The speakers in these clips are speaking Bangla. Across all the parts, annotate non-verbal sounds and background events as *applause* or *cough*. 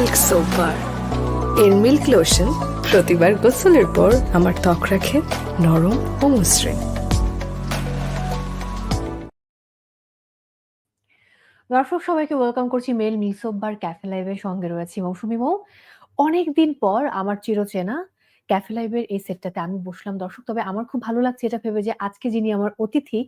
মিল্ক সোপ বার এর মিল্ক লোশন প্রতিবার গোসলের পর আমার ত্বক রাখে নরম ও মসৃণ। দর্শক, সবাইকে ওয়েলকাম করছি মেল মিসোববার ক্যাফে লাইভের সঙ্গে রয়েছি মৌসুমি মৌ। অনেকদিন পর আমার চিরচেনা ক্যাফে লাইভের এই সেটটাতে আমি বসলাম। দর্শক, তবে আমার খুব ভালো লাগছে এটা ভেবে যে আজকে যিনি আমার অতিথি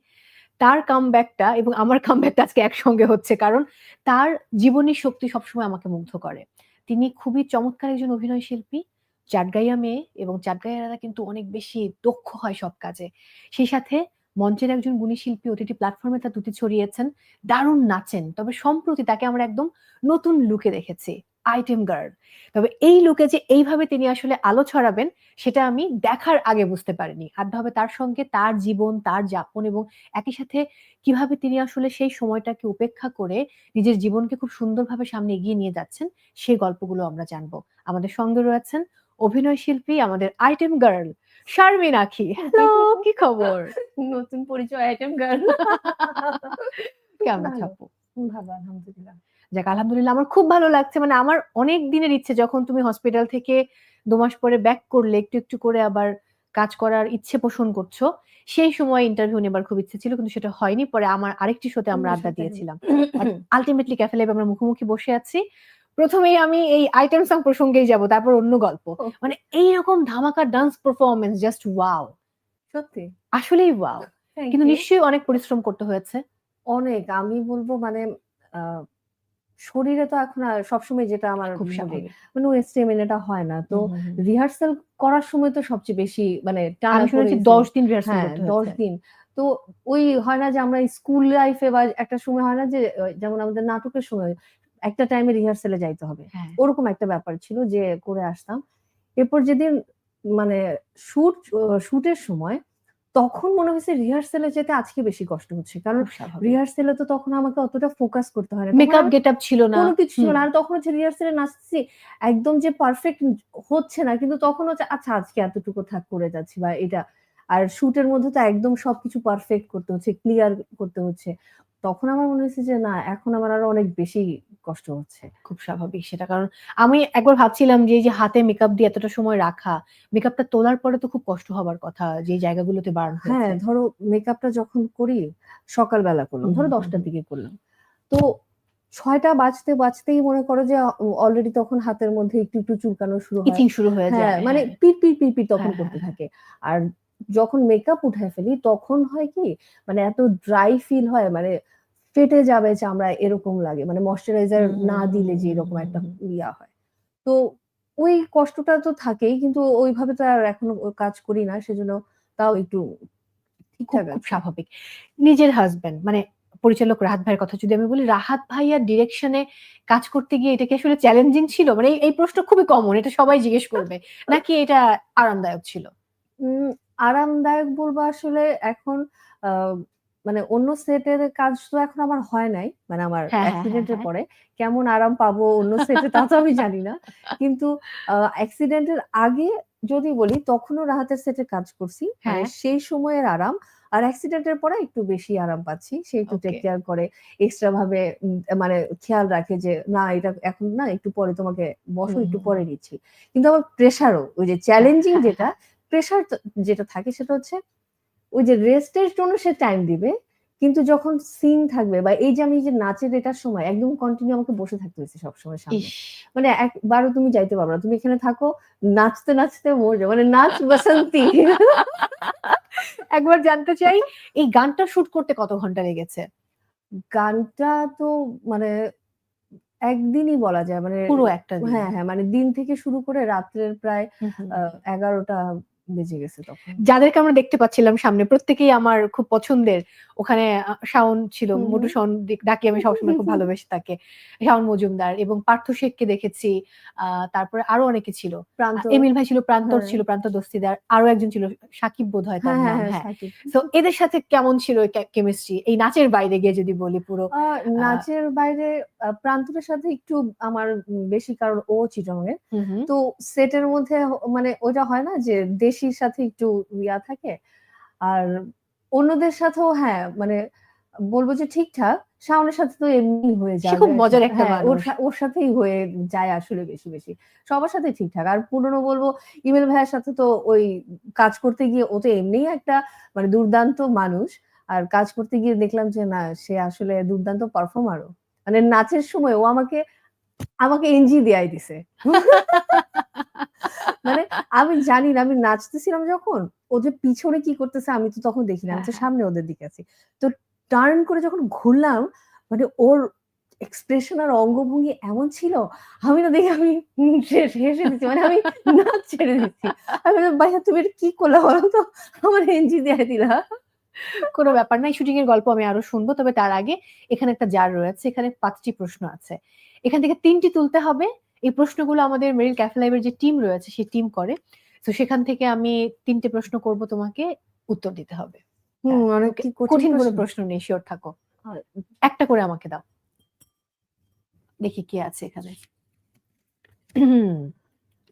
তার কাম কামব্যাকটা এবং আমার কাম কামব্যাকটা আজকে একসঙ্গে হচ্ছে। কারণ তার জীবনী শক্তি সবসময় আমাকে মুগ্ধ করে। তিনি খুবই চমৎকার একজন অভিনয় শিল্পী চাটগাইয়া মেয়ে এবং চাটগাইয়ারা কিন্তু অনেক বেশি দক্ষ হয় সব কাজে। সেই সাথে মঞ্চের একজন গুণী শিল্পী ওটিটি প্ল্যাটফর্মে তার দুটি ছড়িয়েছেন। দারুণ নাচেন। তবে সম্প্রতি তাকে আমরা একদম নতুন লুকে দেখেছি। আইটেম গার্ল তবে এই লুকে যে এইভাবে তিনি আসলে আলো ছড়াবেন সেটা আমি দেখার আগে বুঝতে পারিনি। আধভাবে তার সঙ্গে তার জীবন তার যাপন এবং একই সাথে কীভাবে তিনি আসলে সেই সময়টাকে উপেক্ষা করে নিজের জীবনকে খুব সুন্দরভাবে সামনে এগিয়ে নিয়ে যাচ্ছেন সেই গল্পগুলো আমরা জানব। আমাদের সঙ্গে রয়েছেন অভিনয় শিল্পী আমাদের আইটেম গার্ল শারমিন আখি। হ্যালো কি খবর? নতুন পরিচয় আইটেম গার্ল। কেমন। ভালো আলহামদুলিল্লাহ। যাক আলহামদুলিল্লাহ আমার খুব ভালো লাগছে। মানে আমার অনেক দিনের ইচ্ছে যখন তুমি হসপিটাল থেকে দু মাস পরে ব্যাক করলে একটু একটু করে আবার কাজ করার ইচ্ছে পোষণ করছ সেই সময় ইন্টারভিউ নেবার খুব ইচ্ছে ছিল কিন্তু সেটা হয়নি। পরে আমার আরেকটি শোতে আমরা আড্ডা দিয়েছিলাম। আলটিমেটলি ক্যাফে লাইভ আমরা মুখোমুখি বসে আছি। প্রথমেই আমি এই আইটেম সং প্রসঙ্গেই যাব তারপর অন্য গল্প. মানে এইরকম ধামাকা ডান্স পারফরমেন্স জাস্ট ওয়াও সত্যি? আসলেই ওয়াও কিন্তু নিশ্চয়ই অনেক পরিশ্রম করতে হয়েছে। অনেক। আমি বলব মানে আহ, শরীরে তো এখন সবসময় যেটা আমার খুব মানে ওই স্টেমিনাটা হয় না। তো। রিহার্সাল করার সময় তো সবচেয়ে বেশি মানে টানা শুনেছি দশ দিন রিহার্সাল হ্যাঁ দশ দিন। তো ওই হয় না যে আমরা স্কুল লাইফে বা একটা সময় হয় না যে যেমন আমাদের নাটকের সময় একটা টাইমে রিহার্সালে যাইতে হবে। হ্যাঁ। ওরকম একটা ব্যাপার ছিল যে করে আসতাম। এরপর যেদিন মানে শুট শুটের সময় তখন মনে হয়েছে রিহার্সেলে যেতে আজকে বেশি কষ্ট হচ্ছে। কারণ রিহার্সেলে তো তখন আমাকে অতটা ফোকাস করতে হয় না। মেকআপ গেট আপ ছিল না। কোনো কিছু ছিল না। আর তখন হচ্ছে রিহার্সেলে নাচছি একদম যে পারফেক্ট হচ্ছে না। কিন্তু তখন হচ্ছে আচ্ছা আজকে এতটুকু থাক করে যাচ্ছি বা এটা। আর শুটের মধ্যে তো একদম সবকিছু পারফেক্ট করতে হচ্ছে ক্লিয়ার করতে হচ্ছে। তখন আমার মনে হয়েছে যে না এখন আমার আরও অনেক বেশি কষ্ট হচ্ছে। খুব স্বাভাবিক সেটা। কারণ আমি একবার ভাবছিলাম যে এই যে হাতে মেকআপ দিয়ে এতটা সময় রাখা মেকআপটা তোলার পরে তো খুব কষ্ট হবার কথা যে জায়গাগুলোতে বার্ন হ্যাঁ ধরো মেকআপটা যখন করি সকালবেলা করলাম ধরো দশটার দিকে করলাম। তো ছয়টা বাজতে বাজতেই মনে করো যে অলরেডি তখন হাতের মধ্যে একটু একটু চুলকানো শুরু হয়। শুরু হয়ে হ্যাঁ যায় মানে হ্যাঁ। পিট পিট পিট পিট তখন হ্যাঁ, করতে থাকে। আর যখন মেকআপ উঠায় ফেলি তখন হয় কি মানে এত ড্রাই ফিল হয় মানে ফেটে যাবে চামড়া এরকম লাগে মানে ময়শ্চারাইজার না দিলে যে এরকম একটা ইয়া হয়। তো ওই কষ্টটা তো থাকেই কিন্তু ওইভাবে তো আর এখনও কাজ করি না সেজন্য তাও একটু ঠিকঠাক স্বাভাবিক। নিজের হাজবেন্ড মানে পরিচালক রাহাত ভাইয়ের কথা যদি আমি বলি রাহাত ভাইয়ার ডিরেকশনে কাজ করতে গিয়ে এটা কি আসলে চ্যালেঞ্জিং ছিল? মানে এই- প্রশ্ন খুবই কমন এটা সবাই জিজ্ঞেস করবে। *laughs* নাকি এটা আরামদায়ক ছিল? উম আরামদায়ক বলব আসলে এখন মানে অন্য সেটের কাজ তো এখন আমার হয় নাই মানে আমার হ্যাঁ, হ্যাঁ, হ্যাঁ, অ্যাক্সিডেন্টের হ্যাঁ। পরে কেমন আরাম পাবো অন্য সেটে তা তো আমি জানি না। কিন্তু অ্যাক্সিডেন্টের আগে যদি বলি তখনও রাহাতের সেটে কাজ করছি মানে। সেই সময়ের আরাম। আর অ্যাক্সিডেন্টের পরে একটু বেশি আরাম পাচ্ছি সে একটু টেক কেয়ার করে এক্সট্রা ভাবে মানে খেয়াল রাখে যে না এটা এখন না একটু পরে তোমাকে বসো একটু পরে নিচ্ছি। কিন্তু আমার প্রেশারও ওই যে চ্যালেঞ্জিং *laughs* যেটা প্রেশার যেটা থাকে সেটা হচ্ছে ওই যে রেস্টের জন্য সে টাইম দিবে কিন্তু যখন সিন থাকবে বা এই যে আমি যে নাচের এটার সময় একদম কন্টিনিউ আমাকে বসে থাকতে হয়েছে সবসময় সামনে। মানে একবারও তুমি যাইতে পারবে না। তুমি এখানে থাকো নাচতে নাচতে মরবে মানে নাচ বসন্তি। একবার জানতে চাই এই গানটা শুট করতে কত ঘণ্টা লেগেছে? গানটা তো মানে একদিনই বলা যায়। মানে পুরো একটা হ্যাঁ হ্যাঁ মানে দিন থেকে শুরু করে রাত্রের প্রায় এগারোটা বেজে গেছে তখন। যাদেরকে আমরা দেখতে পাচ্ছিলাম সামনে প্রত্যেকেই আমার খুব পছন্দের। ওখানে শাওন ছিল। মোটু শাওন ডাকি আমি সবসময় খুব *laughs* ভালোবেসে তাকে। শাওন মজুমদার এবং পার্থ শেখকে দেখেছি তারপরে আরও অনেকে ছিল। এমিল ভাই ছিল প্রান্তর হ্যাঁ। ছিল প্রান্ত দস্তিদার আরও একজন ছিল সাকিব বোধ হয় তার হ্যাঁ হ্যাঁ নাম হ্যাঁ হ্যাঁ। তো এদের সাথে কেমন ছিল কেমিস্ট্রি? এই নাচের বাইরে গিয়ে যদি বলি পুরো নাচের বাইরে প্রান্তরের সাথে একটু আমার বেশি কারণ ও চিটংয়ের হুম। তো সেটের মধ্যে মানে ওটা হয় না যে দেশির সাথে একটু ইয়া থাকে। আর অন্যদের সাথেও হ্যাঁ মানে বলব যে ঠিকঠাক শাওনের সাথে তো এমনি হয়ে যায় খুব মজার একটা হ্যাঁ। ওর সাথেই হয়ে যায় আসলে বেশি বেশি। সবার সাথে ঠিকঠাক। আর পুরনো বলব ইমেল ভাইয়ের সাথে তো ওই কাজ করতে গিয়ে ও তো এমনিই একটা মানে দুর্দান্ত মানুষ। আর কাজ করতে গিয়ে দেখলাম যে না সে আসলে দুর্দান্ত পারফর্মারও মানে নাচের সময় ও আমাকে আমাকে এনজি দেয়াই দিছে। মানে আমি জানি না আমি নাচতেছিলাম যখন ও যে পিছনে কি করতেছে আমি তো তখন দেখি না তো হ্যাঁ, সামনে ওদের দিকে আছি। তো টার্ন করে যখন ঘুরলাম মানে ওর এক্সপ্রেশন আর অঙ্গভঙ্গি এমন ছিল আমি না দেখে আমি হেসে দিচ্ছি মানে আমি নাচ ছেড়ে দিচ্ছি। আমি ভাইয়া তুমি কি করলে বলো তো? আমার এনজি দিয়ে দিলা। কোনো ব্যাপার নাই শুটিং এর গল্প আমি আরও শুনব তবে তার আগে এখানে একটা জার রয়েছে এখানে পাঁচটি প্রশ্ন আছে। এখান থেকে তিনটি তুলতে হবে এই প্রশ্নগুলো আমাদের মেরিল ক্যাফে লাইভের যে টিম রয়েছে সেই টিম করে। তো সেখান থেকে আমি তিনটে প্রশ্ন করব তোমাকে উত্তর দিতে হবে। অনেক কঠিন কোনো প্রশ্ন। নেই শিওর থাকো। একটা করে আমাকে দাও। দেখি কি আছে এখানে।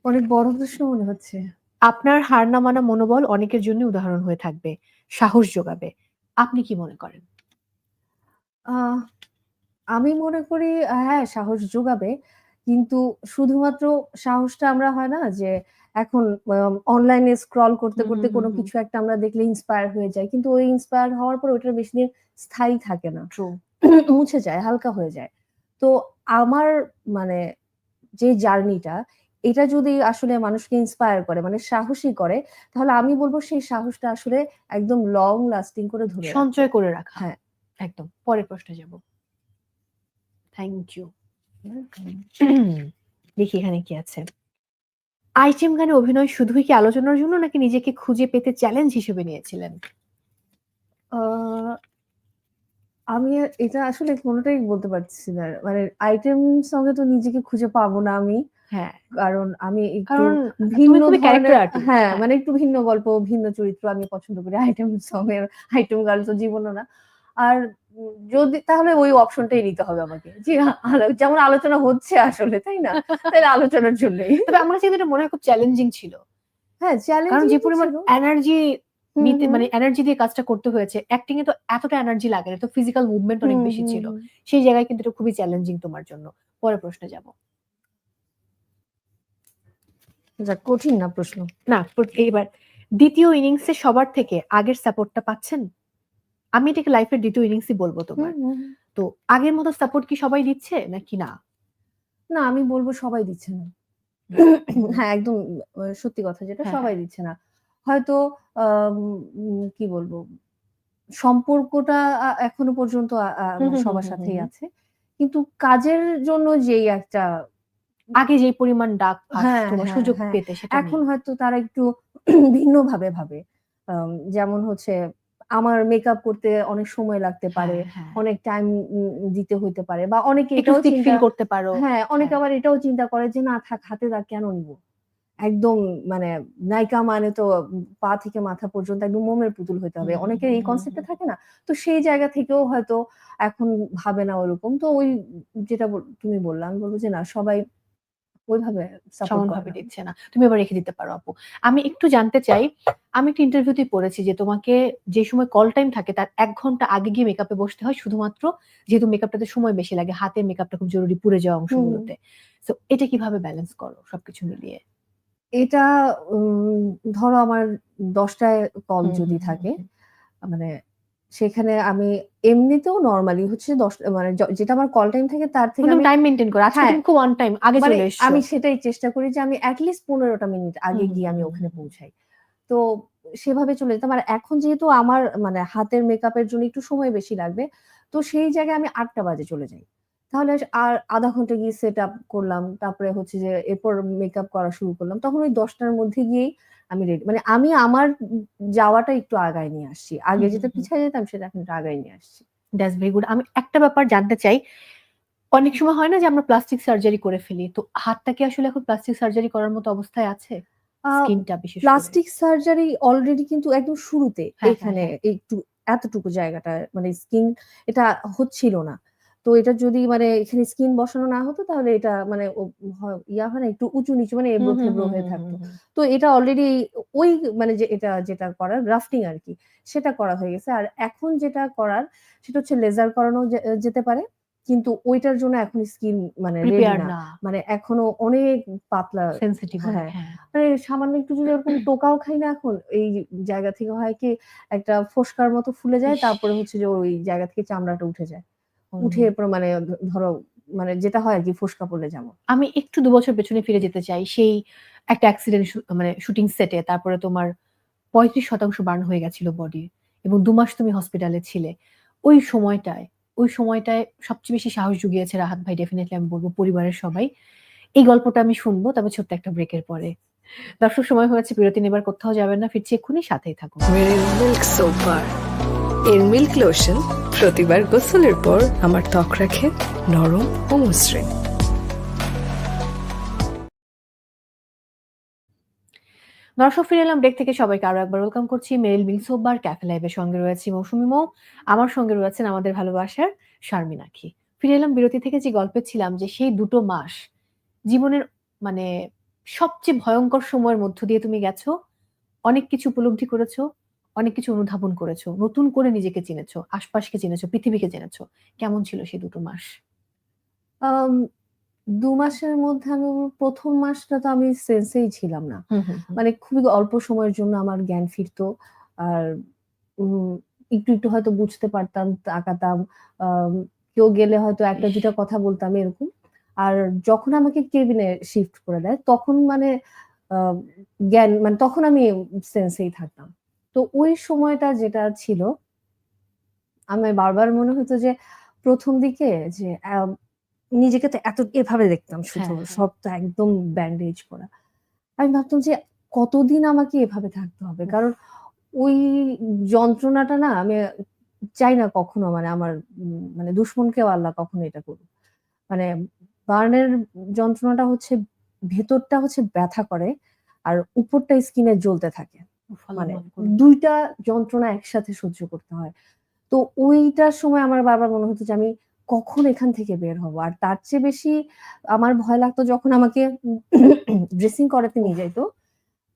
অনেক বড় প্রশ্ন মনে হচ্ছে। আপনার হার না মানা মনোবল অনেকের জন্য উদাহরণ হয়ে থাকবে। সাহস যোগাবে। আপনি কি মনে করেন? আহ, আমি মনে করি হ্যাঁ সাহস যোগাবে। কিন্তু শুধুমাত্র সাহসটা আমরা হয় না যে এখন অনলাইনে স্ক্রল করতে করতে কোনো কিছু একটা আমরা দেখলে ইন্সপায়ার হয়ে যায় কিন্তু ওই ইন্সপায়ার হওয়ার পর ওটা বেশি দিন স্থায়ী থাকে না। *clears throat* মুছে যায় হালকা হয়ে যায়। তো আমার মানে যে জার্নিটা এটা যদি আসলে মানুষকে ইন্সপায়ার করে মানে সাহসী করে তাহলে আমি বলব সেই সাহসটা আসলে একদম লং লাস্টিং করে ধরে সঞ্চয় করে রাখা। হ্যাঁ। একদম। পরের প্রশ্নে যাব। থ্যাংক ইউ *clears throat* দেখি এখানে কি আছে। আইটেম গানে অভিনয় শুধুই কি আলোচনার জন্য নাকি নিজেকে খুঁজে পেতে চ্যালেঞ্জ হিসেবে নিয়েছিলেন? আমি এটা আসলে কোনোটাই বলতে পারছি না। মানে আইটেম সঙ্গে তো নিজেকে খুঁজে পাবো না আমি। হ্যাঁ। কারণ আমি একটু কারণ ভিন্ন হ্যাঁ মানে একটু ভিন্ন গল্প ভিন্ন চরিত্র আমি পছন্দ করি। আইটেম সং এর আইটেম গার্ল তো জীবনও না। আর যদি তাহলে ওই অপশনটাই নিতে হবে আমাকে। জি যেমন আলোচনা হচ্ছে আসলে তাই না? তাহলে আলোচনার জন্যই। তবে আমার কাছে এটা মনে হয় খুব চ্যালেঞ্জিং ছিল। হ্যাঁ চ্যালেঞ্জ কারণ যে পরিমাণ এনার্জি নিতে মানে এনার্জি দিয়ে কাজটা করতে হয়েছে অ্যাক্টিং এ তো এতটা এনার্জি লাগে না তো ফিজিক্যাল মুভমেন্ট অনেক বেশি ছিল। সেই জায়গায় কিন্তু এটা খুবই চ্যালেঞ্জিং তোমার জন্য। পরের প্রশ্নে যাব। যাক কঠিন না প্রশ্ন। না প্র- এইবার দ্বিতীয় ইনিংসে সবার থেকে আগের সাপোর্টটা পাচ্ছেন? আমি এটাকে লাইফের দ্বিতীয় ইনিংসই বলব তোমার। তো আগের মতো সাপোর্ট কি সবাই দিচ্ছে নাকি না? না আমি বলব সবাই দিচ্ছে না। *coughs* হ্যাঁ একদম সত্যি কথা যেটা হ্যাঁ, সবাই দিচ্ছে না। হয়তো কি বলব? সম্পর্কটা এখনও পর্যন্ত সবার সাথেই আছে। কিন্তু কাজের জন্য যেই একটা আগে যে পরিমাণ ডাক হ্যাঁ, হ্যাঁ, সুযোগ হ্যাঁ। পেতে এখন হয়তো তারা একটু *coughs* ভিন্নভাবে ভাবে। যেমন হচ্ছে আমার মেকআপ করতে অনেক সময় লাগতে পারে হ্যাঁ, হ্যাঁ। অনেক টাইম দিতে হইতে পারে বা অনেকে এটাও feel করতে পারো। হ্যাঁ অনেকে হ্যাঁ। আবার এটাও চিন্তা করে যে না থাক হাতে দাগ কেন নিব? একদম মানে নায়িকা মানে তো পা থেকে মাথা পর্যন্ত একদম মোমের পুতুল হতে হবে। হুম, অনেকের এই কনসেপ্টে থাকে না? তো সেই জায়গা থেকেও হয়তো এখন ভাবে না ওরকম। তো ওই যেটা তুমি বললাম বলব যে না সবাই ওইভাবে সমানভাবে দিচ্ছে না। তুমি এবার রেখে দিতে পারো আপু। আমি একটু জানতে চাই আমি একটা ইন্টারভিউতে পড়েছি যে তোমাকে যে সময় কল টাইম থাকে তার এক ঘণ্টা আগে গিয়ে মেকআপে বসতে হয় শুধুমাত্র যেহেতু মেকআপটাতে সময় বেশি লাগে হাতের মেকআপটা খুব জরুরি পুড়ে যাওয়া অংশগুলোতে। তো এটা কীভাবে ব্যালেন্স করো সবকিছু মিলিয়ে? এটা উম, ধরো আমার দশটায় কল যদি থাকে মানে সেখানে আমি এমনিতেও নর্মালি হচ্ছে দশ মানে যেটা আমার কল টাইম থাকে তার থেকে আমি টাইম মেনটেন করে। আজকে খুব অন টাইম আগে মানে চলে এসেছি। আমি সেটাই চেষ্টা করি যে আমি অ্যাটলিস্ট পনেরোটা মিনিট আগে গিয়ে আমি ওখানে পৌঁছাই। তো সেভাবে চলে যেতাম। আর এখন যেহেতু আমার মানে হাতের মেকআপের জন্য একটু সময় বেশি লাগবে তো সেই জায়গায় আমি আটটা বাজে চলে যাই। তাহলে আর আধা ঘণ্টা গিয়ে সেট আপ করলাম। তারপরে হচ্ছে যে এরপর মেকআপ করা শুরু করলাম। তখন ওই দশটার মধ্যে গিয়েই আমি রেডি মানে আমি আমার যাওয়াটা একটু আগায় নিয়ে আসছি। আগে যেটা পিছিয়ে যেতাম সেটা এখন একটু আগায় নিয়ে আসছি। দ্যাটস ভেরি গুড আমি একটা ব্যাপার জানতে চাই অনেক সময় হয় না যে আমরা প্লাস্টিক সার্জারি করে ফেলি? তো হাতটা কি আসলে এখন প্লাস্টিক সার্জারি করার মতো অবস্থায় আছে? স্কিনটা বিশেষ প্লাস্টিক সার্জারি অলরেডি কিন্তু একদম শুরুতে হ্যাঁ, এখানে হ্যাঁ, একটু এতটুকু জায়গাটা মানে স্কিন এটা হচ্ছিল না। তো এটা যদি মানে এখানে স্কিন বসানো না হতো তাহলে এটা মানে ইয়া হয় না একটু উঁচু নিচু মানে এবড়ো থেবড়ো হয়ে থাকতো। তো এটা অলরেডি ওই মানে যে এটা যেটা করার গ্রাফটিং আর কি সেটা করা হয়ে গেছে। আর এখন যেটা করার সেটা হচ্ছে লেজার করানো যেতে পারে কিন্তু ওইটার জন্য এখন স্কিন মানে মানে এখনও অনেক পাতলা সেনসিটিভ হ্যাঁ। হ্যাঁ মানে সামান্য একটু যদি ওরকম টোকাও খাই না এখন এই জায়গা থেকে হয় কি একটা ফোসকার মতো ফুলে যায় তারপরে হচ্ছে যে ওই জায়গা থেকে চামড়াটা উঠে যায়। উঠে মানে ধরো মানে যেটা হয় আর কি ফোসকা পড়লে যেমন। আমি একটু দু বছর পেছনে ফিরে যেতে চাই সেই একটা অ্যাক্সিডেন্ট মানে শুটিং সেটে তারপরে তোমার পঁয়ত্রিশ শতাংশ বার্ন হয়ে গেছিল বডি এবং দু মাস তুমি হসপিটালে ছিলে। ওই সময়টায় ওই সময়টায় সবচেয়ে বেশি সাহস জুগিয়েছে রাহাত ভাই ডেফিনেটলি আমি বলব পরিবারের সবাই। এই গল্পটা আমি শুনব তবে ছোট্ট একটা ব্রেকের পরে। দর্শক সময় হয়েছে বিরতি নেবার কোথাও যাবেন না ফিরছি এক্ষুনি সাথেই থাকুন। এর মিল্ক লোশন প্রতিবার গোসলের পর আমার ত্বক রাখে নরম ও মসৃণ। দর্শক, ফিরে এলাম ব্রেক থেকে। সবাইকে আরও একবার ওয়েলকাম করছি। মেরিল মিল্ক সোববার ক্যাফে লাইভের সঙ্গে রয়েছি মৌসুমি মৌ। আমার সঙ্গে রয়েছেন আমাদের ভালোবাসার শারমিন আখি ফিরে এলাম বিরতি থেকে যে গল্পে ছিলাম যে সেই দুটো মাস জীবনের মানে সবচেয়ে ভয়ঙ্কর সময়ের মধ্য দিয়ে তুমি গেছো, অনেক কিছু উপলব্ধি করেছ অনেক কিছু অনুধাবন করেছ নতুন করে নিজেকে চিনেছো আশপাশকে চিনেছো পৃথিবীকে চিনেছো কেমন ছিল সেই দুটো মাস? দু মাসের মধ্যে আমি প্রথম মাসটা তো আমি সেন্সেই ছিলাম না। মানে খুবই অল্প সময়ের জন্য আমার জ্ঞান ফিরতো আর একটু একটু হয়তো বুঝতে পারতাম তাকাতাম আম, কেউ গেলে হয়তো একটা দুটা কথা বলতাম এরকম। আর যখন আমাকে কেবিনে শিফট করে দেয় তখন মানে আহ, জ্ঞান মানে তখন আমি সেন্সেই থাকতাম। তো ওই সময়টা যেটা ছিল আমার বারবার মনে হতো যে প্রথম দিকে যে নিজেকে তো এত এভাবে দেখতাম শুধু হ্যাঁ, হ্যাঁ। সব তো একদম ব্যান্ডেজ করা আমি ভাবতাম যে কতদিন আমাকে এভাবে থাকতে হবে? কারণ ওই যন্ত্রণাটা না আমি চাই না কখনো মানে আমার মানে দুশ্মনকেও আল্লাহ কখনো এটা করুক। মানে বার্নের যন্ত্রণাটা হচ্ছে ভেতরটা হচ্ছে ব্যথা করে আর উপরটা স্কিনে জ্বলতে থাকে। মানে দুইটা যন্ত্রণা একসাথে সহ্য করতে হয়। তো ওইটার সময় আমার বারবার মনে হতো যে আমি কখন এখান থেকে বের হব? আর তার চেয়ে বেশি আমার ভয় লাগতো যখন আমাকে *coughs* ড্রেসিং করাতে নিয়ে যাইতো।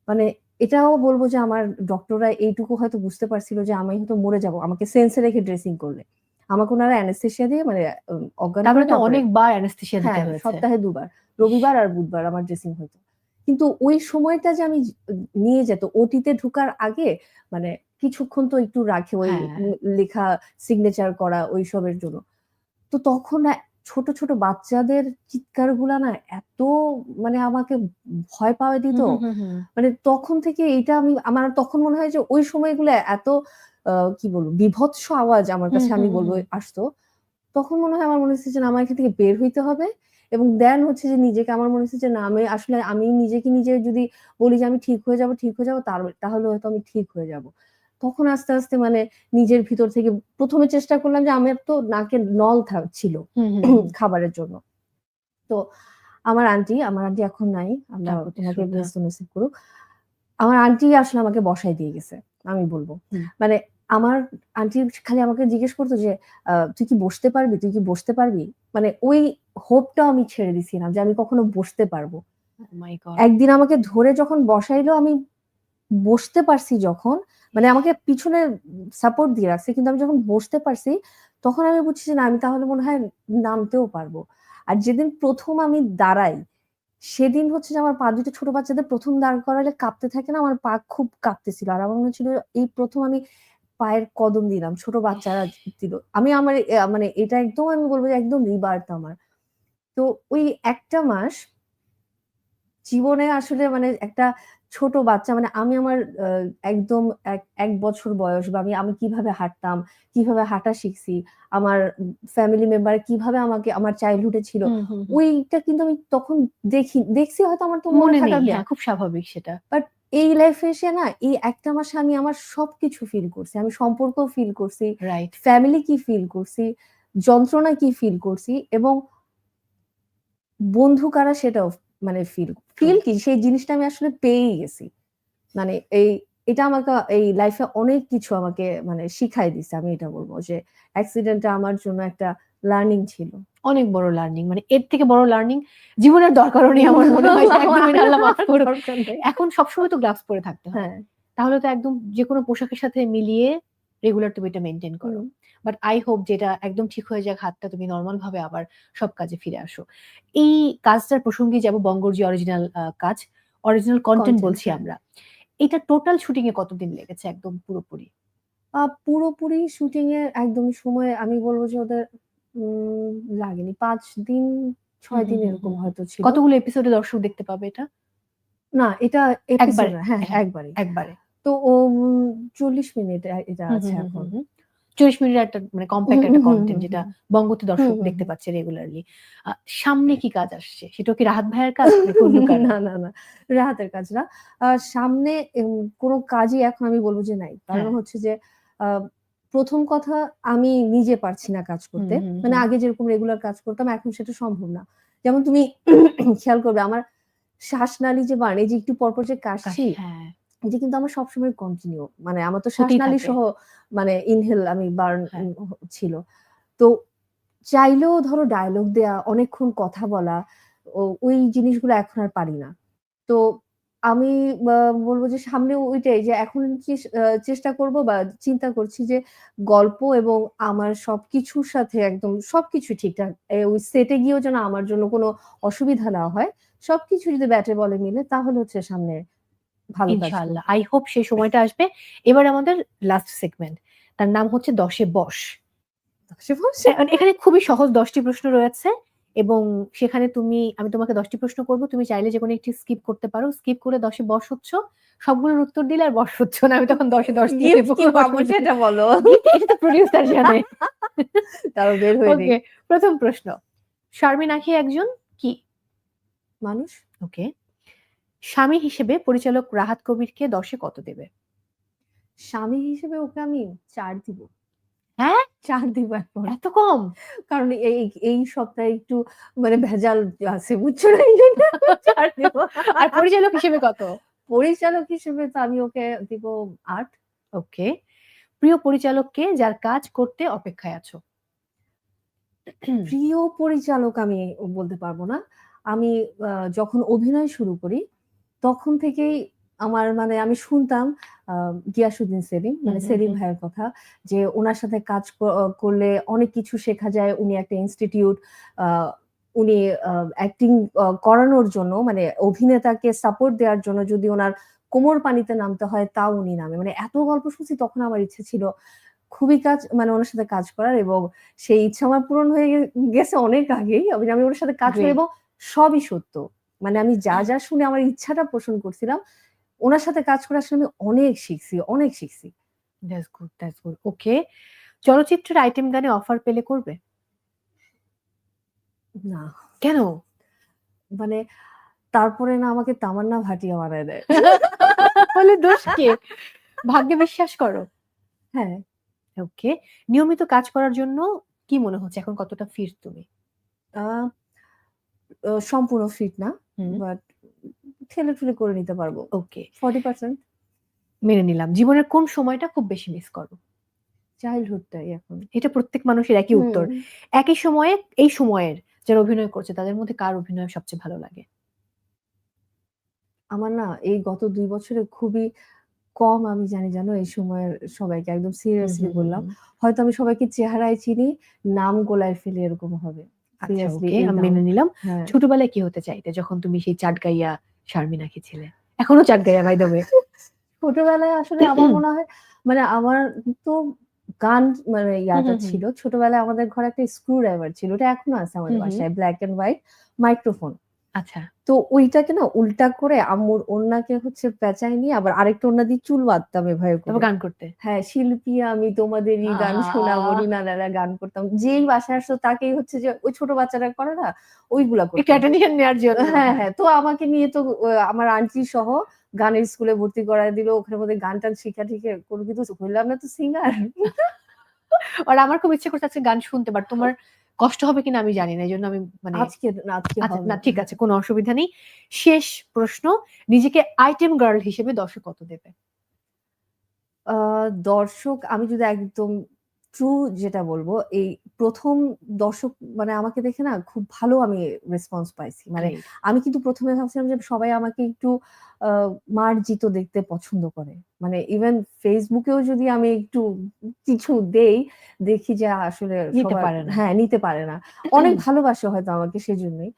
মানে এটাও বলব যে আমার ডক্টররা এইটুকু হয়তো বুঝতে পারছিল যে আমি হয়তো মরে যাব। আমাকে সেন্সে রেখে ড্রেসিং করলে। আমাকে ওনারা অ্যানেস্থেসিয়া দিয়ে মানে অজ্ঞান অনেকবার অ্যানেস্থেশিয়া দিতে হ্যাঁ সপ্তাহে দুবার। রবিবার আর বুধবার আমার ড্রেসিং হতো কিন্তু ওই সময়টা যে আমি নিয়ে যেত ওটিতে ঢুকার আগে মানে কিছুক্ষণ তো একটু রাখে ওই হ্যাঁ। লেখা সিগনেচার করা ওই সবের জন্য। তো তখন ছোট ছোট বাচ্চাদের চিৎকারগুলা না এত মানে আমাকে ভয় পাওয়া দিত। মানে তখন থেকে এটা আমি আমার তখন মনে হয় যে ওই সময়গুলো এত কি বলব বিভৎস আওয়াজ আমার কাছে আমি বলব আসতো। তখন মনে হয় আমার মনে হচ্ছে যে আমার এখান থেকে বের হইতে হবে। এবং দেন হচ্ছে যে নিজেকে আমার মনে হচ্ছে যে না আমি আসলে আমি নিজেকে নিজে যদি বলি যে আমি ঠিক হয়ে যাব ঠিক হয়ে যাব তার তাহলে হয়তো আমি ঠিক হয়ে যাব। তখন আস্তে আস্তে মানে নিজের ভিতর থেকে প্রথমে চেষ্টা করলাম যে আমার তো নাকে নল ছিল। *clears throat* খাবারের জন্য। তো আমার আন্টি আমার আন্টি এখন নাই আমরা তোমাকে ব্যস্ত নসিব করুক। আমার আন্টি আসলে আমাকে বসাই দিয়ে গেছে আমি বলব। মানে আমার আন্টি খালি আমাকে জিজ্ঞেস করতো যে তুই কি বসতে পারবি? তুই কি বসতে পারবি? মানে ওই হোপটাও আমি ছেড়ে দিছিলাম যে আমি কখনো বসতে পারব। Oh. একদিন আমাকে ধরে যখন বসাইলো আমি বসতে পারছি যখন মানে আমাকে পিছনে সাপোর্ট দিয়ে রাখছে কিন্তু আমি যখন বসতে পারছি তখন আমি বুঝছি যে না আমি তাহলে মনে হয় নামতেও পারব। আর যেদিন প্রথম আমি দাঁড়াই সেদিন হচ্ছে যে আমার পা দুটো ছোট বাচ্চাদের প্রথম দাঁড় করালে কাঁপতে থাকে না আমার পা খুব কাঁপতেছিল। আর আমার মনে হচ্ছিল এই প্রথম আমি পায়ের কদম দিলাম ছোট বাচ্চারা দিল। আমি আমার মানে এটা একদম আমি বলব যে একদম রিবার্থ আমার। তো ওই একটা মাস জীবনে আসলে মানে একটা ছোট বাচ্চা মানে আমি আমার একদম এক বছর বয়স বা আমি আমি কীভাবে হাঁটতাম কীভাবে হাঁটা শিখছি আমার ফ্যামিলি মেম্বার কীভাবে আমাকে আমার চাইল্ডহুডে ছিল। ওইটা কিন্তু আমি তখন দেখি দেখছি হয়তো আমার তো মনে থাকার হ্যাঁ খুব স্বাভাবিক সেটা। এই লাইফে এসে না এই একটা মাসে আমি আমার সবকিছু ফিল করছি। আমি সম্পর্ক ফিল করছি রাইট ফ্যামিলি কি ফিল করছি যন্ত্রণা কি ফিল করছি এবং বন্ধু কারা সেটাও মানে ফিল ফিল কি? সেই জিনিসটা আমি আসলে পেয়েই গেছি। মানে এই এটা আমাকে এই লাইফে অনেক কিছু আমাকে মানে শিখাই দিছে আমি এটা বলব যে অ্যাক্সিডেন্টটা আমার জন্য একটা লার্নিং ছিল। অনেক বড় লার্নিং মানে এর থেকে বড় লার্নিং জীবনের দরকারও নেই আমার মনে হয়। *laughs* এখন সবসময় তো গ্লাভস পরে থাকতে হয়। হ্যাঁ। তাহলে তো একদম যে কোনো পোশাকের সাথে মিলিয়ে রেগুলার তুমি এটা মেনটেন করো। বাট আই হোপ যেটা একদম ঠিক হয়ে যাক হাতটা তুমি নর্মাল ভাবে আবার সব কাজে ফিরে আসো। এই কাজটার প্রসঙ্গে যাব বঙ্গর যে অরিজিনাল কাজ। অরিজিনাল কন্টেন্ট বলছি হ্যাঁ। আমরা। এটা টোটাল শুটিং এ কতদিন লেগেছে একদম পুরোপুরি? পুরোপুরি শুটিং এর একদম সময় আমি বলব যে ওদের উম, লাগেনি। পাঁচ দিন ছয় হুম, দিন হুম, এরকম হুম। হয়তো ছিল। কতগুলো এপিসোডে দর্শক দেখতে পাবে এটা? না এটা একবারে, হ্যাঁ হ্যাঁ, একবারে। একবারে। তো ও চল্লিশ মিনিট এটা আছে এখন। চল্লিশ মিনিটের একটা মানে কম্প্যাক্ট হুম, একটা হুম, কন্টেন্ট যেটা হুম। বঙ্গতে দর্শক হুম, হুম, দেখতে পাচ্ছে রেগুলারলি সামনে কি কাজ আসছে? সেটা কি রাহাত ভাইয়ের কাজ *laughs* নাকি অন্য কারও? না না না রাহাতের কাজ না। আহ, সামনে উম, কোনো কাজই এখন আমি বলব যে নাই। কারণ হ্যাঁ। হচ্ছে যে আহ, প্রথম কথা আমি নিজে পারছি না কাজ করতে। মানে আগে যেরকম রেগুলার কাজ করতাম এখন সেটা সম্ভব না। যেমন তুমি *coughs* খেয়াল করবে আমার শ্বাসনালী যে বাড়ে যে একটু পরপর যে কাশছি হ্যাঁ। এটা কিন্তু আমার সবসময় কন্টিনিউ মানে আমার তো শ্বাসনালী সহ মানে ইনহেল আমি বার্ন হ্যাঁ। ছিল। তো চাইলেও ধরো ডায়লগ দেয়া অনেকক্ষণ কথা বলা ওই জিনিসগুলো এখন আর পারি না। তো আমি বলব যে সামনে ওইটাই যে এখন চেষ্টা করব বা চিন্তা করছি যে গল্প এবং আমার সবকিছুর সাথে একদম সবকিছু ঠিকঠাক ওই সেটে গিয়েও যেন আমার জন্য কোনো অসুবিধা না হয় সবকিছু যদি ব্যাটে বলে মিলে তাহলে হচ্ছে সামনে ভালো। ইনশাআল্লাহ আই হোপ সেই সময়টা আসবে। এবার আমাদের লাস্ট সেগমেন্ট তার নাম হচ্ছে দশে বস। সে বলছে, এখানে খুবই সহজ দশটি প্রশ্ন রয়েছে। এবং সেখানে তুমি আমি তোমাকে দশটি প্রশ্ন করব তুমি চাইলে যে কোনো একটি স্কিপ করতে পারো। স্কিপ করে দশে বস হচ্ছ সবগুলোর উত্তর দিলে আর বস হচ্ছ না। আমি তখন দশে দশ দিয়ে সেটা বলো। এটা তো প্রডিউসার জানে। *laughs* বের হয়ে প্রথম প্রশ্ন। শারমিন আখি একজন কি? মানুষ। ওকে স্বামী হিসেবে পরিচালক রাহাত কবিরকে দশে কত দেবে? স্বামী হিসেবে ওকে আমি চার দিব। হ্যাঁ? চার দিব এখন এত কম? কারণ এই এই সপ্তাহে একটু মানে ভেজাল আছে বুঝছ না? এই জন্য চার দিব আর পরিচালক হিসেবে কত? পরিচালক হিসেবে তো আমি ওকে দিব আট। ওকে। প্রিয় পরিচালককে যার কাজ করতে অপেক্ষায় আছো? প্রিয় পরিচালক আমি বলতে পারব না। আমি যখন অভিনয় শুরু করি তখন থেকেই আমার মানে আমি শুনতাম আহ, গিয়াসুদ্দিন সেলিম মানে সেলিম ভাইয়ের কথা যে ওনার সাথে কাজ করলে অনেক কিছু শেখা যায়। উনি একটা ইনস্টিটিউট উনি অ্যাক্টিং করানোর জন্য মানে অভিনেতাকে সাপোর্ট দেওয়ার জন্য যদি ওনার কোমর পানিতে নামতে হয় তাও উনি নামে। মানে এত গল্প শুনছি তখন আমার ইচ্ছে ছিল খুবই কাজ মানে ওনার সাথে কাজ করার এবং সেই ইচ্ছা আমার পূরণ হয়ে গেছে অনেক আগেই। আমি আমি ওনার সাথে কাজ করি Great. এবং সবই সত্য। মানে আমি যা যা *laughs* শুনে আমার ইচ্ছাটা পোষণ করছিলাম ওনার সাথে কাজ করে আসলে আমি অনেক শিখছি অনেক শিখছি। That's good that's good okay চলচ্চিত্রের আইটেম গানে অফার পেলে করবে? না। কেন? মানে তারপরে না আমাকে তামান্না ভাটিয়া মারায় দেয়। *laughs* বলে দোষ কে? ভাগ্যে বিশ্বাস করো। হ্যাঁ। ওকে নিয়মিত কাজ করার জন্য কি মনে হচ্ছে? এখন কতটা ফিট তুমি? সম্পূর্ণ ফিট না। বাট ঠেলে ঠুলে করে নিতে পারব। ওকে ফর্টি পার্সেন্ট মেনে নিলাম। জীবনের কোন সময়টা খুব বেশি মিস করো চাইল্ডহুডটাই এখন। এটা প্রত্যেক মানুষের একই উত্তর। একই সময়ে এই সময়ের যারা অভিনয় করছে তাদের মধ্যে কার অভিনয় সবচেয়ে ভালো লাগে? আমার না এই গত দুই বছরে খুবই কম আমি জানি জানো এই সময়ের সবাইকে। একদম সিরিয়াসলি বললাম। হয়তো আমি সবাইকে চেহারায় চিনি নাম গোলায় ফেলি এরকম হবে। আচ্ছা। মেনে নিলাম। হ্যাঁ। ছোটবেলায় কি হতে চাইতে? যখন তুমি সেই চাটগাইয়া শারমিনাকে ছিলে। এখনও চাটগাইয়া ভাই দেবে ছোটবেলায় আসলে আমার মনে হয় মানে আমার তো গান মানে ইয়াটা। ছিল। ছোটবেলায় আমাদের ঘরে একটা স্ক্রু ড্রাইভার ছিল। ওটা এখনও আছে আমাদের। বাসায় ব্ল্যাক এন্ড হোয়াইট মাইক্রোফোন আচ্ছা। তো ওইটাকে না উল্টা করে আম্মুর ওন্নাকে হচ্ছে পেঁচাই নিয়ে আবার আরেকটা ওন্না দিয়ে চুল বাঁধতাম এভাবে গান করতে? হ্যাঁ শিল্পী আমি তোমাদেরই গান শোনাবো আহ। রিনাদারা গান করতাম। যেই বাসায় আসতো তাকেই হচ্ছে যে ওই ছোট বাচ্চারা করে না ওইগুলা অ্যাটেনশন নেওয়ার জন্য। হ্যাঁ হ্যাঁ তো আমাকে নিয়ে তো আমার আন্টি সহ গানের স্কুলে ভর্তি করায় দিল ওখানে মধ্যে গান টান শিখা টিখে কোনো কিছু হইলাম না তো সিঙ্গার আর আমার খুব ইচ্ছে করছে আজকে গান শুনতে বাট তোমার কষ্ট হবে কিনা আমি জানি না এই জন্য আমি মানে আজকে না, আচ্ছা না। ঠিক আছে কোনো অসুবিধা নেই। শেষ প্রশ্ন নিজেকে আইটেম গার্ল হিসেবে দর্শক কত দেবে? আহ দর্শক আমি যদি একদম ট্রু যেটা বলব, এই প্রথম দর্শক মানে আমাকে দেখে না খুব ভালো আমি রেসপন্স পাইছি। মানে আমি কিন্তু প্রথমে ভাবছিলাম যে সবাই আমাকে একটু মার্জিত দেখতে পছন্দ করে। মানে ইভেন Facebook এও যদি আমি একটু কিছু দেই, দেখি যে আসলে নিতে পারে না। হ্যাঁ, নিতে পারে না। অনেক *clears throat* ভালোবাসে হয়তো আমাকে সেজন্যই।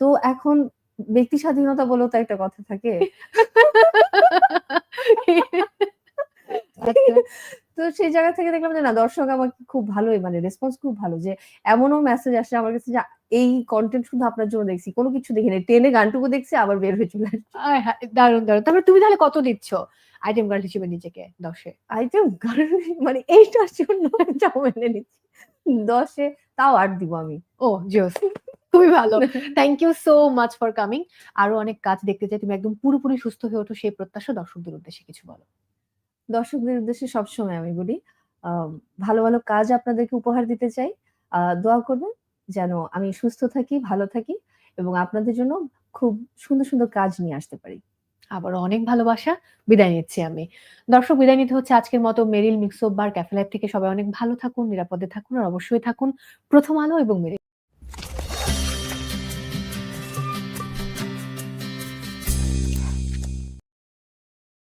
তো এখন ব্যক্তি স্বাধীনতা বলেও তো একটা কথা থাকে। *laughs* *laughs* তো সেই জায়গা থেকে দেখলাম যে না দর্শক আমাকে খুব ভালোই মানে রেসপন্স খুব ভালো যে এমনও মেসেজ আসে আমার কাছে যে এই কন্টেন্ট শুধু আপনার জন্য দেখছি। কোনো কিছু দেখি নাই। টেনে গানটুকু দেখছি আবার বের হয়ে চলে আসছি। হায়! দারুণ, দারুণ। তারপরে তুমি তাহলে কত দিচ্ছ আইটেম গার্ল হিসেবে নিজেকে ১০ এ? আইটেম গার্ল মানে এইটার জন্য মেনে নিচ্ছি। ১০ এ তাও আট দিব আমি। ও জোস! খুবই ভালো। Thank you so much for coming. আরও অনেক কাজ দেখতে চাই। তুমি একদম পুরোপুরি সুস্থ হয়ে ওঠো সেই প্রত্যাশা দর্শকদের উদ্দেশ্যে কিছু বলো। দর্শকদের উদ্দেশ্যে সবসময় আমি বলি ভালো, ভালো কাজ আপনাদেরকে উপহার দিতে চাই। দোয়া করবেন যেন আমি সুস্থ থাকি, ভালো থাকি এবং আপনাদের জন্য খুব সুন্দর, সুন্দর কাজ নিয়ে আসতে পারি। আবারও অনেক ভালোবাসা। বিদায় নিচ্ছি আমি। দর্শক বিদায় নিতে হচ্ছে আজকের মতো Meril mix of bar cafe live থেকে সবাই অনেক ভালো থাকুন, নিরাপদে থাকুন আর অবশ্যই থাকুন প্রথম আলো এবং মেরিল